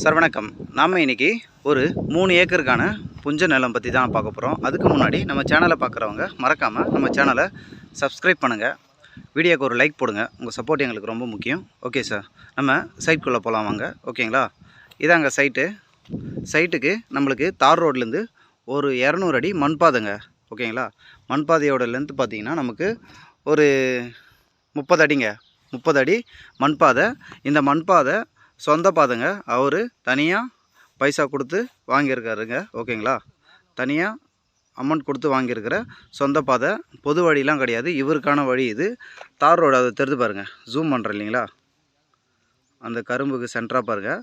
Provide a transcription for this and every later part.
Sir வணக்கம் நாம் இன்னைக்கு ஒரு மூணு ஏக்கருக்கான புஞ்ச நிலம் பற்றி தான் பார்க்க போகிறோம் அதுக்கு முன்னாடி நம்ம சேனலை பார்க்குறவங்க மறக்காமல் நம்ம சேனலை சப்ஸ்கிரைப் பண்ணுங்கள் வீடியோக்கு ஒரு லைக் போடுங்க. உங்கள் சப்போர்ட் எங்களுக்கு ரொம்ப முக்கியம். ஓகே சார் நம்ம சைட்குள்ளே போகலாம் வாங்க. ஓகேங்களா இதாங்க சைட்டு சைட்டுக்கு நம்மளுக்கு தார் ரோட்லேருந்து ஒரு இரநூறு அடி மண்பாதைங்க. ஓகேங்களா மண்பாதையோட லென்த் பார்த்தீங்கன்னா நமக்கு ஒரு முப்பது அடிங்க. முப்பது அடி மண்பாதை. இந்த மண்பாதை சொந்த பாதைங்க. அவர் தனியாக பைசா கொடுத்து வாங்கியிருக்காருங்க. ஓகேங்களா? தனியாக அமௌண்ட் கொடுத்து வாங்கியிருக்கிற சொந்த பாதை. பொது வழிலாம் கிடையாது. இவருக்கான வழி இது. தார் ரோடு அதை தெரிந்து பாருங்கள் ஜூம் பண்ணுறேன் இல்லைங்களா? அந்த கரும்புக்கு சென்டராக பாருங்கள்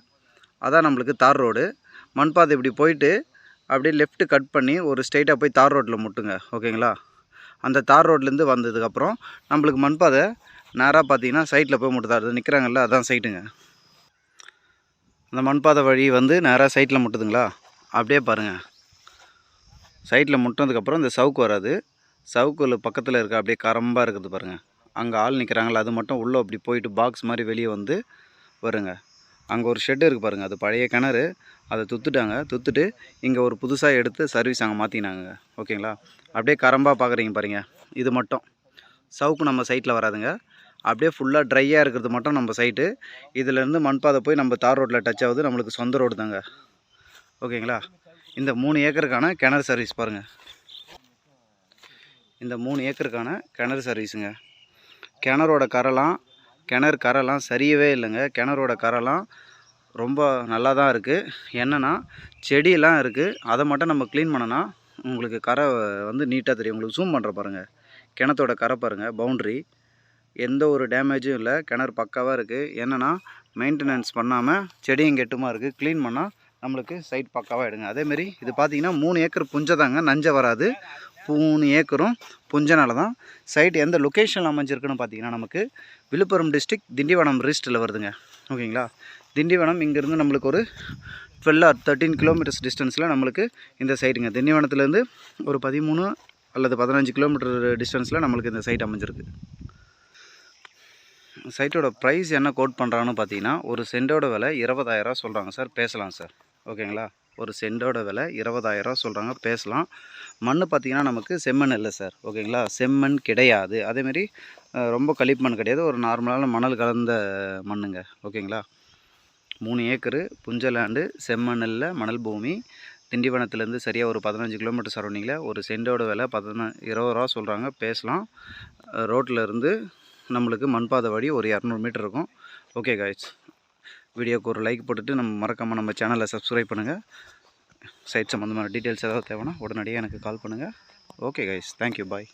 அதான் நம்மளுக்கு தார் ரோடு. மண்பாதை இப்படி போயிட்டு அப்படியே லெஃப்ட் கட் பண்ணி ஒரு ஸ்ட்ரைட்டாக போய் தார் ரோட்டில் முட்டுங்க. ஓகேங்களா? அந்த தார் ரோட்லேருந்து வந்ததுக்கப்புறம் நம்மளுக்கு மண்பாதை நேராக பார்த்தீங்கன்னா சைட்டில் போய் முட்டுதாரு நிற்கிறாங்கல்ல அதான் சைட்டுங்க அந்த மண்பாதை வழி வந்து நேராக சைட்டில் முட்டுதுங்களா? அப்படியே பாருங்கள் சைட்டில் முட்டினதுக்கப்புறம் இந்த சவுக்கு வராது. சவுக்குல பக்கத்தில் இருக்க அப்படியே கரம்பாக இருக்குது பாருங்கள் அங்கே ஆள் நிற்கிறாங்களா அது மட்டும் உள்ளே அப்படி போயிட்டு பாக்ஸ் மாதிரி வெளியே வந்து வருங்க. அங்கே ஒரு ஷெட்டு இருக்குது பாருங்கள் அது பழைய கிணறு. அதை துத்துட்டாங்க. துத்துட்டு இங்கே ஒரு புதுசாக எடுத்து சர்வீஸ் அங்கே மாற்றினாங்க ஓகேங்களா அப்படியே கரம்பாக பார்க்குறீங்க பாருங்கள் இது மட்டும். சவுக்கு நம்ம சைட்டில் வராதுங்க. அப்படியே ஃபுல்லாக ட்ரையாக இருக்கிறது மட்டும் நம்ம சைட்டு இதிலேருந்து மண்பாதை போய் நம்ம தார் ரோட்டில் டச் ஆகுது. நம்மளுக்கு சொந்த ரோடு தாங்க. ஓகேங்களா? இந்த மூணு ஏக்கருக்கான கிணறு சர்வீஸ் பாருங்கள் இந்த மூணு ஏக்கருக்கான கிணறு சர்வீஸுங்க கிணறோட கரெலாம் கிணறு கரெலாம் சரியவே இல்லைங்க. கிணறோட கரெலாம் ரொம்ப நல்லா தான் இருக்குது என்னென்னா செடியெல்லாம் இருக்குது அதை மட்டும் நம்ம க்ளீன் பண்ணோன்னா உங்களுக்கு கரை வந்து நீட்டாக தெரியும். உங்களுக்கு ஜூம் பண்ணுற பாருங்கள் கிணத்தோட கரை பாருங்கள் பவுண்ட்ரி எந்த ஒரு டேமேஜும் இல்லை. கிணறு பக்காவாக இருக்குது என்னென்னா மெயின்டெனன்ஸ் பண்ணாமல் செடியும் கெட்டுமா இருக்குது க்ளீன் பண்ணால் நம்மளுக்கு சைட் பக்காவாக எடுங்க. அதேமாரி இது பார்த்தீங்கன்னா மூணு ஏக்கர் புஞ்சதாங்க நஞ்சை வராது. மூணு ஏக்கரும் புஞ்சனால தான். சைட் எந்த லொக்கேஷனில் அமைஞ்சிருக்குன்னு பார்த்தீங்கன்னா நமக்கு விழுப்புரம் டிஸ்ட்ரிக் திண்டிவனம் ரிஸ்ட்டில் வருதுங்க. ஓகேங்களா? திண்டிவனம் இங்கேருந்து நம்மளுக்கு ஒரு டுவெல் ஆர் தேர்ட்டீன் கிலோமீட்டர்ஸ் டிஸ்டன்ஸில் நம்மளுக்கு இந்த சைட்டுங்க திண்டிவனத்துலேருந்து ஒரு பதிமூணு அல்லது பதினஞ்சு கிலோமீட்டர் டிஸ்டன்ஸில் நம்மளுக்கு இந்த சைட் அமைஞ்சிருக்கு. சைட்டோட ப்ரைஸ் என்ன கோட் பண்ணுறாங்கன்னு பார்த்தீங்கன்னா ஒரு சென்டோட விலை இருபதாயிரரூவா சொல்கிறாங்க சார். பேசலாம் சார். ஓகேங்களா ஒரு சென்டோட விலை இருபதாயிரரூவா சொல்கிறாங்க பேசலாம். மண் பார்த்திங்கன்னா நமக்கு செம்மண் இல்லை சார். ஓகேங்களா செம்மண் கிடையாது. அதேமாரி ரொம்ப களிப்பண் கிடையாது. ஒரு நார்மலான மணல் கலந்த மண்ணுங்க. ஓகேங்களா மூணு ஏக்கரு புஞ்சலாண்டு செம்மண் இல்லை மணல் பூமி. திண்டிவனத்துலேருந்து சரியாக ஒரு பதினஞ்சு கிலோமீட்டர் சரௌண்டிங்கில் ஒரு சென்டோட விலை பதின இருபது ரூபா சொல்கிறாங்க பேசலாம். ரோட்டில் இருந்து நம்மளுக்கு மண்பாதை வழி ஒரு இரநூறு மீட்டர் இருக்கும். ஓகே காய்ஸ் வீடியோக்கு ஒரு லைக் போட்டுட்டு நம்ம மறக்காமல் நம்ம சேனலை சப்ஸ்கிரைப் பண்ணுங்கள் சைட் சம்மந்தமான டீட்டெயில்ஸ் ஏதாவது தேவைன்னா உடனடியாக எனக்கு கால் பண்ணுங்கள் ஓகே கைஸ் தேங்க்யூ பாய்